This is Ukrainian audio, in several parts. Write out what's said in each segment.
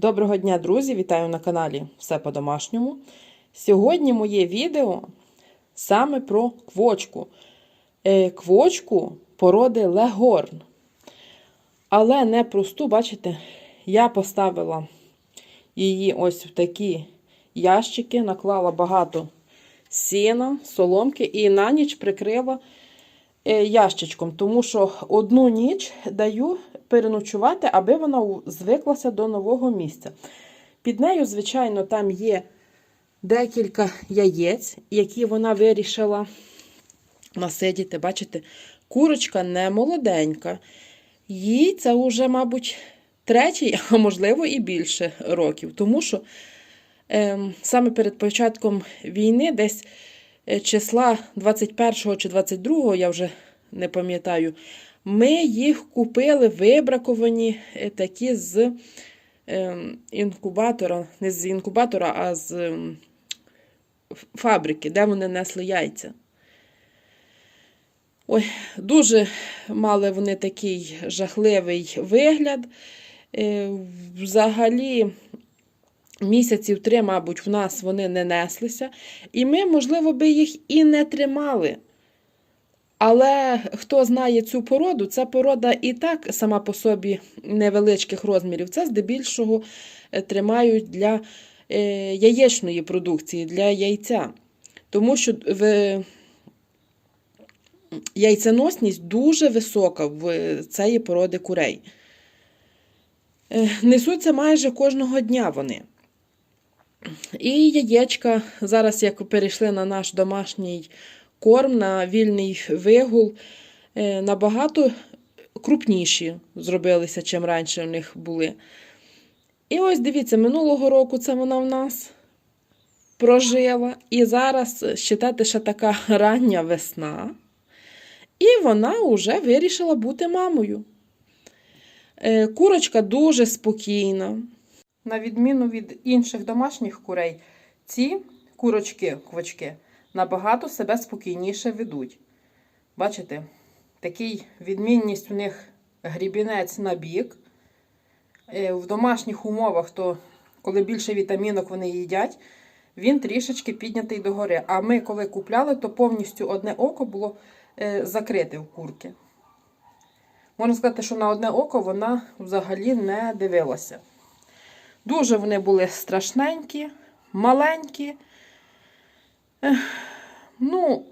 Доброго дня, друзі! Вітаю на каналі Все по-домашньому. Сьогодні моє відео саме про квочку. Е, Квочку породи Легорн. Але не просту, бачите, я поставила її ось в такі ящики, наклала багато сіна, соломки і на ніч прикрила е, ящичком, тому що одну ніч даю переночувати, аби вона звиклася до нового місця. Під нею, звичайно, там є декілька яєць, які вона вирішила насидіти. Бачите, курочка не молоденька. Їй це вже, мабуть, третій, а можливо і більше років. Тому що ем, саме перед початком війни, десь е, числа 21 чи 22, я вже не пам'ятаю, ми їх купили вибраковані е, такі з ем, інкубатора, не з інкубатора, а з ем, фабрики, де вони несли яйця. Ой, дуже мали вони такий жахливий вигляд. Е, Взагалі, місяців три, мабуть, в нас вони не неслися. І ми, можливо, би їх і не тримали. Але хто знає цю породу, ця порода і так сама по собі невеличких розмірів. Це здебільшого е, тримають для е, яєчної продукції, для яйця. Тому що в яйценосність дуже висока в цієї породи курей. Е, Несуться майже кожного дня вони. І яєчка, зараз, як перейшли на наш домашній корм, на вільний вигул, е, набагато крупніші зробилися, чим раніше в них були. І ось дивіться, минулого року це вона в нас прожила. І зараз, считайте, ще така рання весна. І вона вже вирішила бути мамою. Е, Курочка дуже спокійна. На відміну від інших домашніх курей, ці курочки, квочки, набагато себе спокійніше ведуть. Бачите, такий відмінність у них грібінець на бік. Е, В домашніх умовах, то коли більше вітамінок вони їдять, він трішечки піднятий догори. А ми, коли купляли, то повністю одне око було е, закрите в курки. Можна сказати, що на одне око вона взагалі не дивилася. Дуже вони були страшненькі, маленькі. Ну,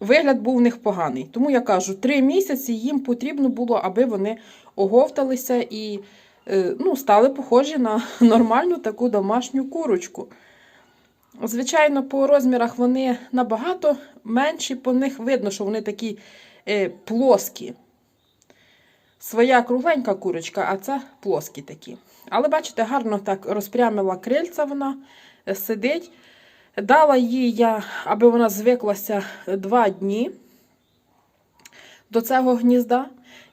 вигляд був в них поганий. Тому я кажу, три місяці їм потрібно було, аби вони оговталися і е, ну, стали похожі на нормальну таку домашню курочку. Звичайно, по розмірах вони набагато менші, по них видно, що вони такі е, плоскі. Своя кругленька курочка, а це плоскі такі. Але бачите, гарно так розпрямила крильця вона е, сидить. Дала їй я, аби вона звиклася два дні до цього гнізда.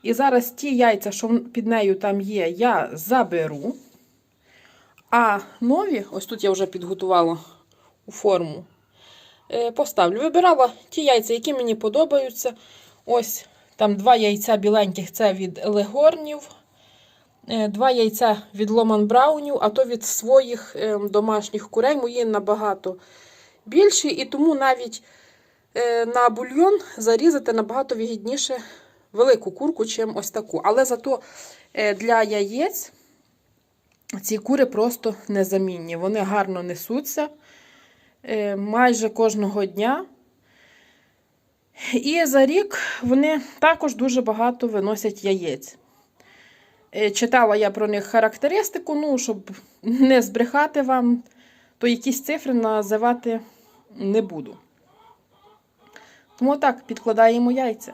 І зараз ті яйця, що під нею там є, я заберу. А нові, ось тут я вже підготувала у форму, е, поставлю. Вибирала ті яйця, які мені подобаються. Ось там два яйця біленьких це від легорнів, е, два яйця від ломан браунів, а то від своїх е, домашніх курей. Мої набагато більші, і тому навіть е, на бульйон зарізати набагато вигідніше велику курку, чим ось таку. Але зато для яєць ці кури просто незамінні. Вони гарно несуться майже кожного дня. І за рік вони також дуже багато виносять яєць. Е, Читала я про них характеристику, ну, щоб не збрехати вам, то якісь цифри називати не буду. Тому так, підкладаємо яйця.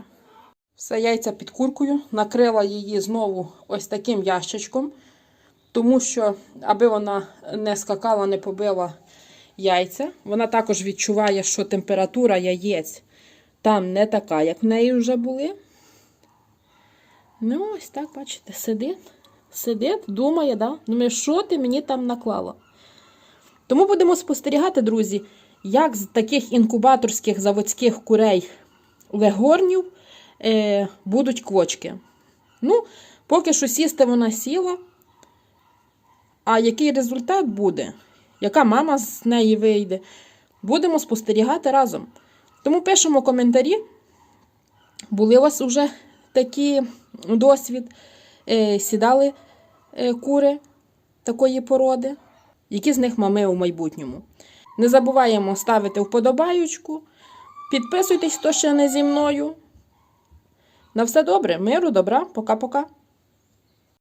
Все яйця під куркою, накрила її знову ось таким ящичком, тому що, аби вона не скакала, не побила яйця, вона також відчуває, що температура яєць там не така, як в неї вже були. Ну, ось так, бачите, сидить, сидить, думає, да? думає, що ти мені там наклала. Тому будемо спостерігати, друзі, як з таких інкубаторських заводських курей легорнів е, будуть квочки. Ну, Поки що сісти вона сіла. А який результат буде? Яка мама з неї вийде? Будемо спостерігати разом. Тому пишемо коментарі. Були у вас вже такі досвід, е, сідали е, кури такої породи, які з них мами у майбутньому. Не забуваємо ставити вподобаючку. Підписуйтесь, хто ще не зі мною. На все добре, миру, добра, пока-пока.